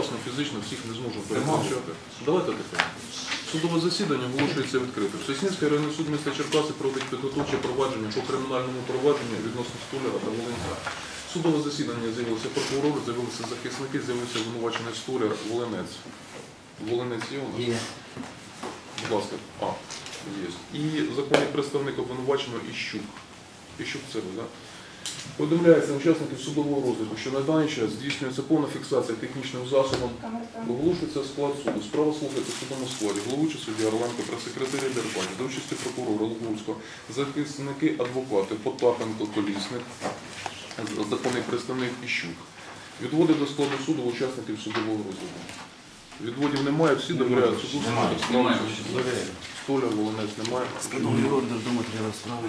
Власне, фізично всіх не зможу передбачати. Давайте таке. Судове засідання оголошується відкритим. Соснівський районний суд міста Черкаси проводить підготовче провадження по кримінальному провадженню відносно Столяра та Волинця. Судове засідання з'явилися прокурори, з'явилися захисники, з'явився обвинувачений Столяр Волинець. Волинець є у нас? Є. Будь ласка. А, є. І законний представник обвинуваченого Іщук. Іщук це ви, так? Повідомляється учасників судового розгляду, що на даний час здійснюється повна фіксація технічним засобом Оголошується склад суду. Справа слухається в судовому складі. Головуючий суддя Орленко, прес-секретарі Дербані, до участі прокурора Лугурського, захисники, адвокати Потапенко, Колісник, законний представник Іщук. Відводи до складу суду учасників судового розгляду. Відводів немає, всі довіряють суду. Немає. Довіряю. Волонець немає. Встановлюю ордер до матеріалу справи.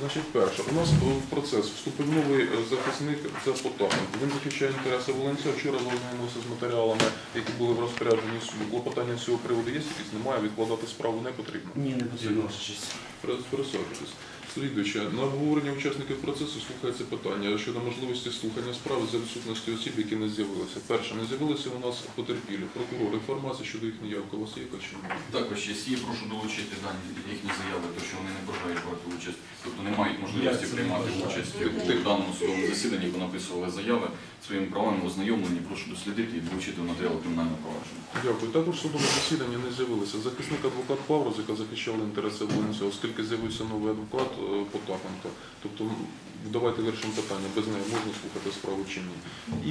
Значить, перше, у нас е, в процес вступив новий е, захисник, це Потапенко. Він захищає інтереси Волинця. Вчора ознайомився з матеріалами, які були в розпорядженні суду. Клопотання з цього приводу є якісь? Немає, відкладати справу не потрібно. Ні, не потрібно ваша. Присаджуйтесь. Слідуюче, на обговорення учасників процесу слухається питання щодо можливості слухання справи за відсутності осіб, які не з'явилися. Перше, не з'явилися у нас потерпілі. Прокурор, інформація щодо їхньої явки. У вас є чи ні? Також є є, прошу долучити дані їхні заяви, то що вони не бажають брати участь, тобто не мають можливості приймати участь участь тих даному судовому засіданні, бо написували заяви своїми правами ознайомлені. Прошу дослідити і долучити матеріали матеріал кримінального провадження. Дякую. Також судове засідання не з'явилися. Захисник адвокат Павроз, яка захищала інтереси Волинця, оскільки з'явився новий адвокат е, Потапенко. Тобто давайте вирішимо питання, без неї можна слухати справу чи ні.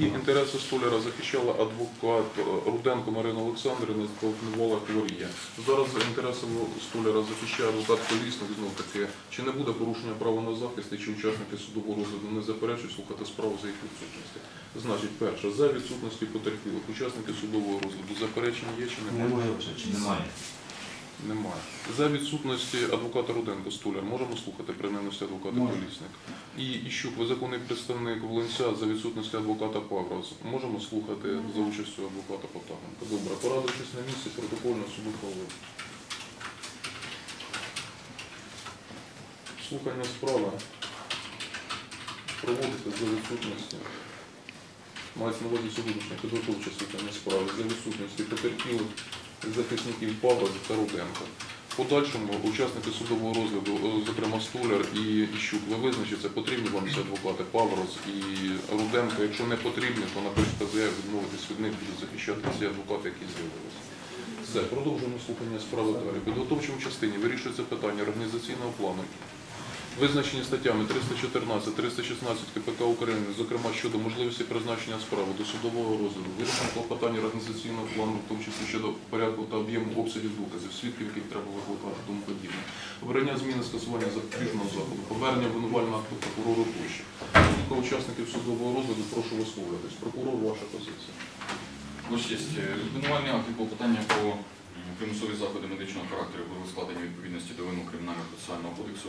І інтереси столяра захищала адвокат е, Руденко Марина Олександрівна з Полкневола Хворія. Зараз інтереси столяра захищає адвокат Колісник. Знов таки, чи не буде порушення права на захист, і чи учасники судового розгляду не заперечують слухати справу за їх відсутності? Значить, перше, за відсутності потерпілих, учасники судового розгляду заперечення є чи немає? Немає. Немає. За відсутності адвоката Руденко Столяр можемо слухати при наявності адвоката. Колісник. І Іщук, ви законний представник Волинця за відсутності адвоката Павроз. Можемо слухати за участю адвоката Потапенка. Добре, порадившись на місці, протокольно суду хвалив. Слухання справи проводити за відсутності. Мається на увазі сьогоднішнє підготовче слухання справи за відсутності потерпілих захисників Павла та Руденко. В подальшому учасники судового розгляду, е, зокрема Стуляр і Іщук, ви визначиться, потрібні вам ці адвокати Павроз і Руденко. Якщо не потрібні, то напишіть заяв відмовитись від них, будуть захищати ці адвокати, які з'явилися. Все, продовжуємо слухання справи далі. Підготовчому частині вирішується питання організаційного плану. Визначені статтями 314, 316 КПК України, зокрема щодо можливості призначення справи до судового розгляду, вирішення клопотання організаційного плану, в тому числі щодо порядку та об'єму обсягів доказів, свідків, яких треба викликати, тому подібне. Обрання зміни скасування запобіжного заходу, повернення обвинувального акту прокурору тощо. Кілька учасників судового розгляду прошу висловлюватись. Прокурор, ваша позиція. Честь, е, акт і клопотання про примусові заходи медичного характеру були складені відповідності до вимог Кримінального процесуального кодексу,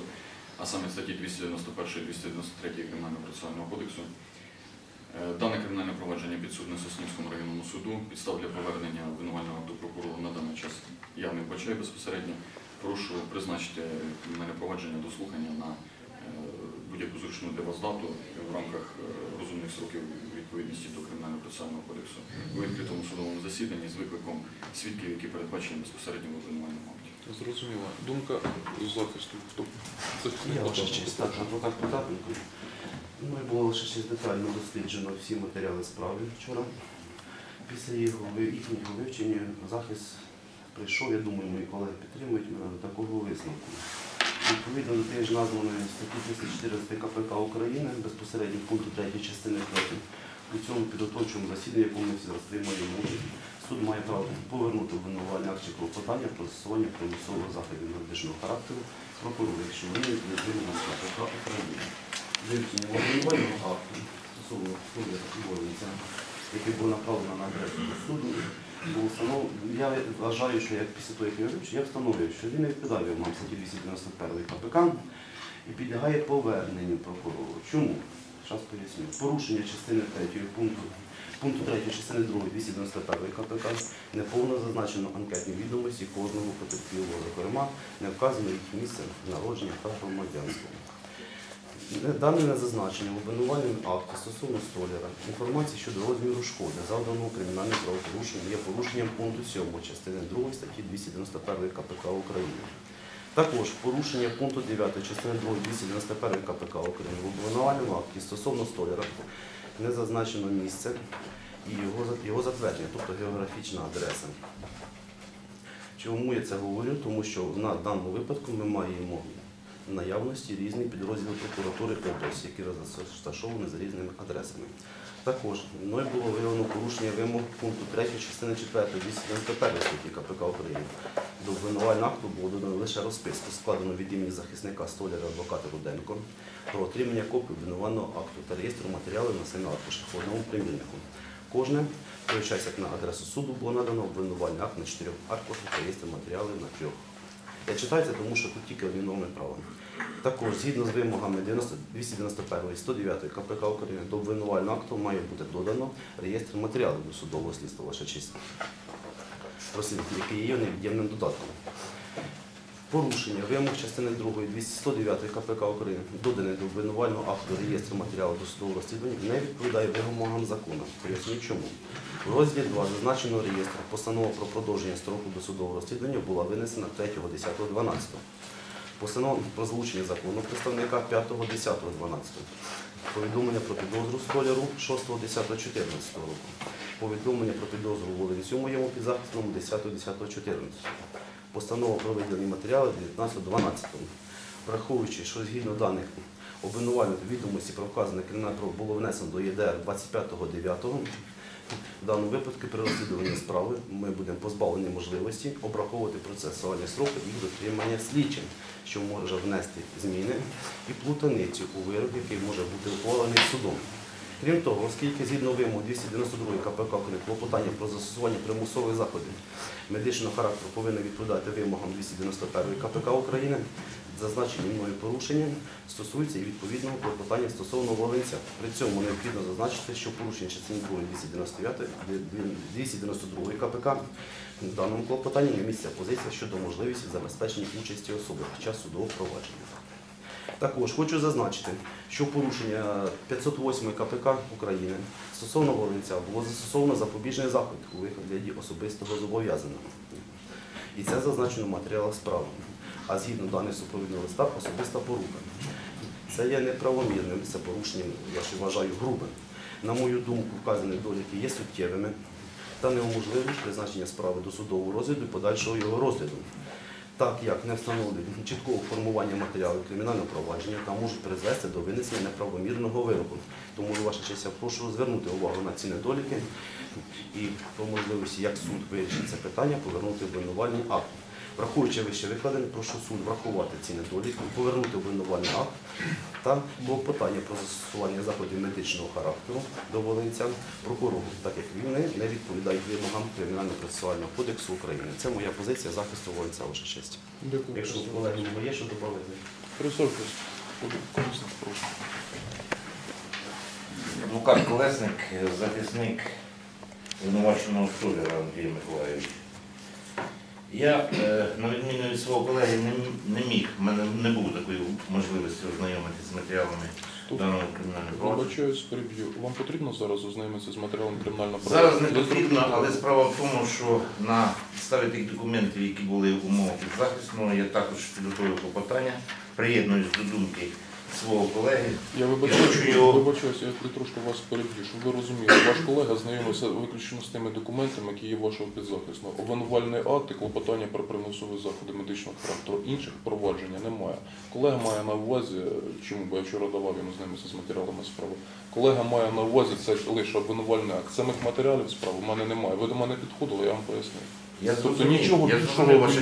а саме статті 291 і 293 Кримінального процесуального кодексу. Е, Дане кримінальне провадження підсудне Соснівському районному суду. Підстав для повернення обвинувального акту прокурору на даний час я не вбачаю безпосередньо. Прошу призначити кримінальне провадження до слухання на е, будь-яку зручну для вас дату в рамках е, розумних сроків відповідності до Кримінального процесуального кодексу у відкритому судовому засіданні з викликом свідків, які передбачені безпосередньо в обвинувальному акті. Зрозуміло. Думка захисту. Я ваша честь. Так, адвокат Потапенко. Мною було лише честь детально досліджено всі матеріали справи вчора. Після їхнього вивчення захист прийшов, я думаю, мої колеги підтримують мене до такого висновку. Відповідно до тієї ж названої статті 314 КПК України, безпосередньо пункту 3 частини 3, у цьому підготовчому засіданні, якому ми зараз приймаємо участь, суд має право повернути обвинувальний акт чи клопотання про застосування примусового заходів медичного характеру прокурору, якщо вони не підтримують КПК України. Вивчення обвинувального акту стосовно суддя Волинця, який був направлено на адресу суду. Я вважаю, що як після того, як я вивчив, я встановив, що він не відповідає вимогам статті 291 КПК і підлягає поверненню прокурору. Чому? Зараз поясню. Порушення частини 3 пункту пункту 3 частини 2 291 КПК неповно зазначено анкетні відомості кожного потерпілого, зокрема, не вказано їх місце народження та громадянство. Дане не зазначення в обвинувальному акті стосовно столяра інформації щодо розміру шкоди, завданого кримінальним правопорушенням, є порушенням пункту 7 частини 2 статті 291 КПК України. Також порушення пункту 9 частини 2 291 КПК України в обвинувальному акті стосовно столяра не зазначено місце і його, його затвердження, тобто географічна адреса. Чому я це говорю? Тому що на даному випадку ми маємо наявності різні підрозділи прокуратури області, які розташовані за різними адресами. Також мною було виявлено порушення вимог пункту 3 частини 4 291 статті КПК України. До обвинувального акту було додано лише розписку, складену від імені захисника столяра адвоката Руденко про отримання копії обвинувального акту та реєстру матеріалів на самі аркушах в примірнику. Кожне, той як на адресу суду було надано обвинувальний акт на чотирьох аркушах та реєстр матеріалів на трьох. Я читаю це, тому що тут тільки одне право. Також, згідно з вимогами 90 291 і 109 КПК України, до обвинувального акту має бути додано реєстр матеріалів до судового слідства, ваша честь, який є невід'ємним додатком. Порушення вимог частини 2 209 КПК України, доданий до обвинувального акту реєстру матеріалів до судового розслідування, не відповідає вимогам закону. Поясню чому. В розділі 2 зазначеного реєстру постанова про продовження строку до судового розслідування була винесена 3.10.12. Постанова про злучення закону представника 5.10.12. Повідомлення про підозру столяру 6.10.14 року. Повідомлення про підозру Волинцю моєму підзахисному 10.10.14. Постанова про виділені матеріали 19.12. Враховуючи, що згідно даних обвинувальних відомості про вказане кримінальне було внесено до ЄДР 25.09. В даному випадку при розслідуванні справи ми будемо позбавлені можливості обраховувати процесуальні сроки і дотримання слідчим, що може внести зміни і плутаницю у вирок, який може бути ухвалений судом. Крім того, оскільки згідно вимог 292 КПК України клопотання про застосування примусових заходів медичного характеру повинно відповідати вимогам 291 КПК України, зазначені мною порушення стосуються і відповідного клопотання стосовно Волинця. При цьому необхідно зазначити, що порушення частини 2 292 КПК в даному клопотанні не місця позиція щодо можливості забезпечення участі особи під час судового провадження. Також хочу зазначити, що порушення 508 КПК України стосовно Волинця було застосовано запобіжний заход у вигляді особистого зобов'язаного. І це зазначено в матеріалах справи. А згідно даних супровідного листа, особиста порука. Це є неправомірним, це порушенням, я ще вважаю, грубим. На мою думку, вказані доліки є суттєвими та неуможливість призначення справи до судового розгляду і подальшого його розгляду так як не встановлюють чіткого формування матеріалу кримінального провадження та можуть призвести до винесення неправомірного вироку. Тому, ваша честь, я прошу звернути увагу на ці недоліки і по можливості, як суд вирішить це питання, повернути обвинувальний акт. Враховуючи вище викладене, прошу суд врахувати ці недоліки, повернути обвинувальний акт та клопотання про застосування заходів медичного характеру до Волинця прокурору, так як він не- відповідає вимогам Кримінально-процесуального кодексу України. Це моя позиція захисту Волинця, ваша честь. Дякую. Якщо колеги є що. Прошу. Адвокат Колесник, захисник звинуваченого столяра Андрія Миколаївича. Я, е, на відміну від свого колеги, не, міг, в мене не було такої можливості ознайомитися з матеріалами даного кримінального провадження. Вибачаюсь, переб'ю. Вам потрібно зараз ознайомитися з матеріалом кримінального Зараз не потрібно, але справа в тому, що на підставі тих документів, які були в умовах підзахисного, я також підготовив клопотання, приєднуюсь до думки свого колеги. Я Я вибачаюсь, його- вибачаюсь, я трошки вас переб'ю, щоб ви розуміли. Ваш колега знайомився виключно з тими документами, які є вашого підзахисного. Обвинувальний акт і клопотання про примусові заходи медичного характеру. Інших провадження немає. Колега має на увазі, чому бо я вчора давав йому знайомитися з матеріалами справи. Колега має на увазі це лише обвинувальний акт. Самих матеріалів справи в мене немає. Ви до мене підходили, я вам пояснив. Я Тобто зрозумів, нічого я більшого зрозумів ваше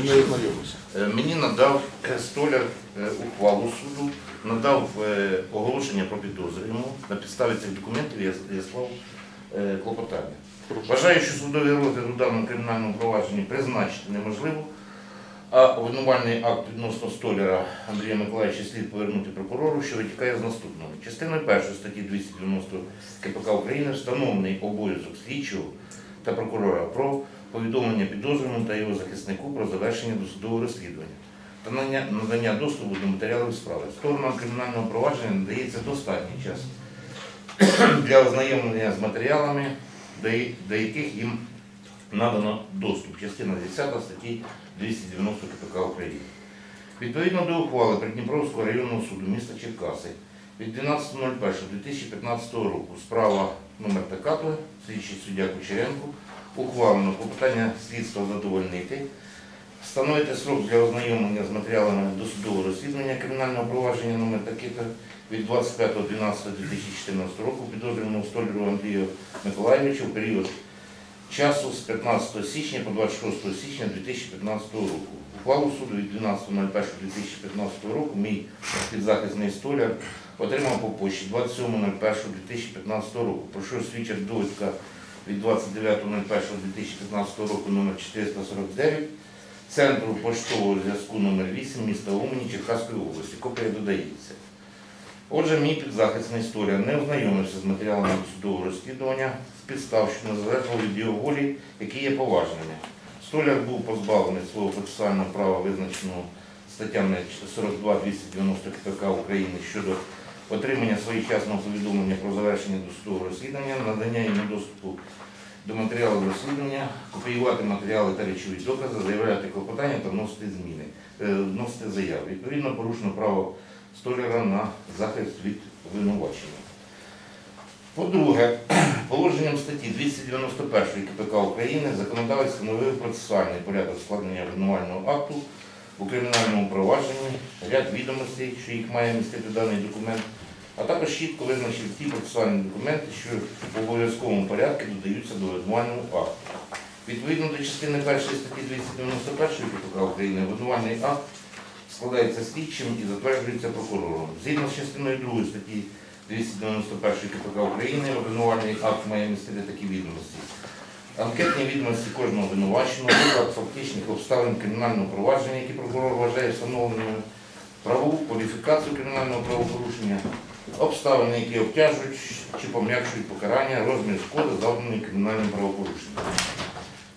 не. Е, Мені надав е, столяр е, ухвалу суду, надав е, оголошення про підозру йому. На підставі цих документів я, я склав е, клопотання. Вважаю, що судовий розгляд у даному кримінальному провадженні призначити неможливо, а обвинувальний акт відносно столяра Андрія Миколаївича слід повернути прокурору, що витікає з наступного. Частиною першої статті 290 КПК України встановлений обов'язок слідчого та прокурора про повідомлення підозрюваному та його захиснику про завершення досудового розслідування. та надання, доступу до матеріалів справи. Сторонам кримінального провадження надається достатній час для ознайомлення з матеріалами, до, яких їм надано доступ. Частина 10 статті 290 КПК України. Відповідно до ухвали Придніпровського районного суду міста Черкаси від 12.01.2015 року справа номер такато, слідчий суддя Кучеренко, ухвалено по питання слідства задовольнити, встановити срок для ознайомлення з матеріалами досудового розслідування кримінального провадження номер таких від 25.12.2014 року підозрюваному столяру Андрію Миколаєвичу в період часу з 15 січня по 26 січня 2015 року. Ухвалу суду від 12.01.2015 року мій підзахисний столяр отримав по почті 27.01.2015 року, про що свідчить довідка від 29.01.2015 року номер 449 Центру поштового зв'язку номер 8 міста Умані Черкаської області. Копія додається. Отже, мій підзахисний столяр не ознайомився з матеріалами судового розслідування з підстав, що незалежно від його волі, які є поважними. Столяр був позбавлений свого процесуального права, визначеного статтями 42-290 КПК України щодо отримання своєчасного повідомлення про завершення досудового розслідування, надання йому доступу до матеріалів розслідування, копіювати матеріали та речові докази, заявляти клопотання та вносити зміни, е, вносити заяви. Відповідно, порушено право столяра на захист від обвинувачення. По-друге, положенням статті 291 КПК України законодавець встановив процесуальний порядок складення обвинувального акту у кримінальному провадженні, ряд відомостей, що їх має містити даний документ, а також чітко визначив ті процесуальні документи, що в обов'язковому порядку додаються до обвинувального акту. Відповідно до частини 1 статті 291 КПК України, обвинувальний акт складається слідчим і затверджується прокурором. Згідно з частиною 2 статті 291 КПК України, обвинувальний акт має містити такі відомості. Анкетні відомості кожного обвинуваченого, виклад фактичних обставин кримінального провадження, які прокурор вважає встановленими, правову кваліфікацію кримінального правопорушення, обставини, які обтяжують чи пом'якшують покарання, розмір шкоди, завданої кримінальним правопорушенням.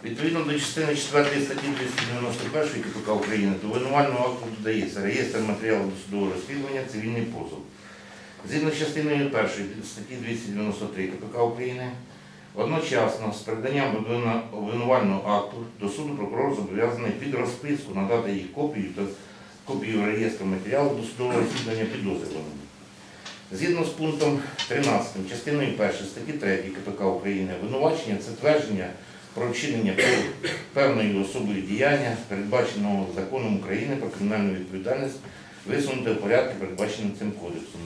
Відповідно до частини 4 статті 291 КПК України до винувального акту додається реєстр матеріалів досудового розслідування, цивільний позов. Згідно з частиною 1 статті 293 КПК України, одночасно з переданням обвину- обвинувального акту до суду прокурор зобов'язаний під розписку надати їх копію та копію реєстру матеріалів досудового розслідування підозрюваному. Згідно з пунктом 13 частиною 1 статті 3 КПК України, винувачення це твердження про вчинення пев- певною особою діяння, передбаченого законом України про кримінальну відповідальність, висунути в порядку, передбаченим цим кодексом.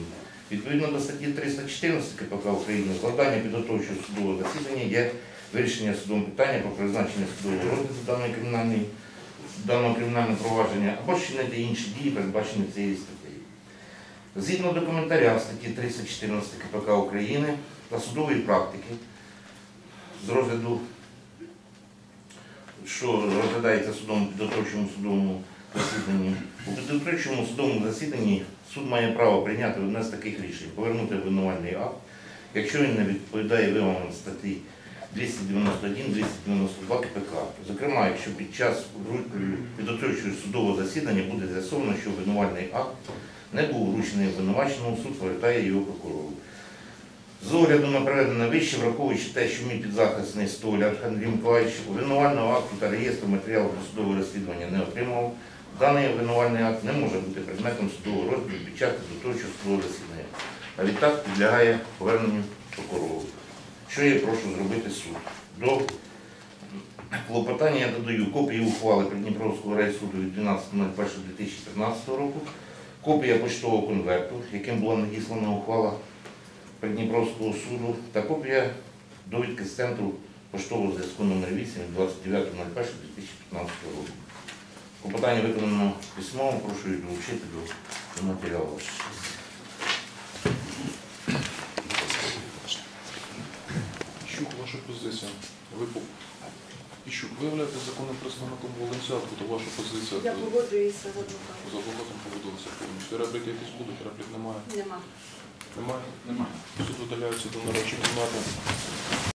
Відповідно до статті 314 КПК України, завдання підготовчого судового засідання є вирішення судом питання про призначення судового розгляду даного кримінального провадження або чинити інші дії, передбачені цією статтею. Згідно до коментаря статті 314 КПК України та судової практики з розгляду що розглядається судом підготовчому судовому засіданні. У підготовчому судовому засіданні суд має право прийняти одне з таких рішень, повернути обвинувальний акт, якщо він не відповідає вимогам статті 291-292 КПК. Зокрема, якщо під час підготовчого судового засідання буде з'ясовано, що обвинувальний акт не був вручений обвинуваченому, суд повертає його прокурору. З огляду на проведене вище, враховуючи те, що мій підзахисний столяр Андрій Миколаївич обвинувального акту та реєстру матеріалів досудового розслідування не отримав, даний обвинувальний акт не може бути предметом судового розгляду під час підготовчого судового засідання, а відтак підлягає поверненню прокурору. Що я прошу зробити суд? До клопотання я додаю копію ухвали Придніпровського райсуду від 12.01.2015 року, копія почтового конверту, яким була надіслана ухвала Придніпровського суду та копія довідки з центру поштового зв'язку номер 8 від 29.01.2015 року. Клопотання виконано письмово, прошу долучити до, матеріалу. Іщук, ваша позиція. Ви по... виявляти законним представником Волинцятку, то ваша позиція Я погоджуюся з адвокатом. з адвокатом погодилися повністю. Репліки якісь будуть, реплік немає. Нема. Немає. Немає. Суд удаляється до нарадчої кімнати.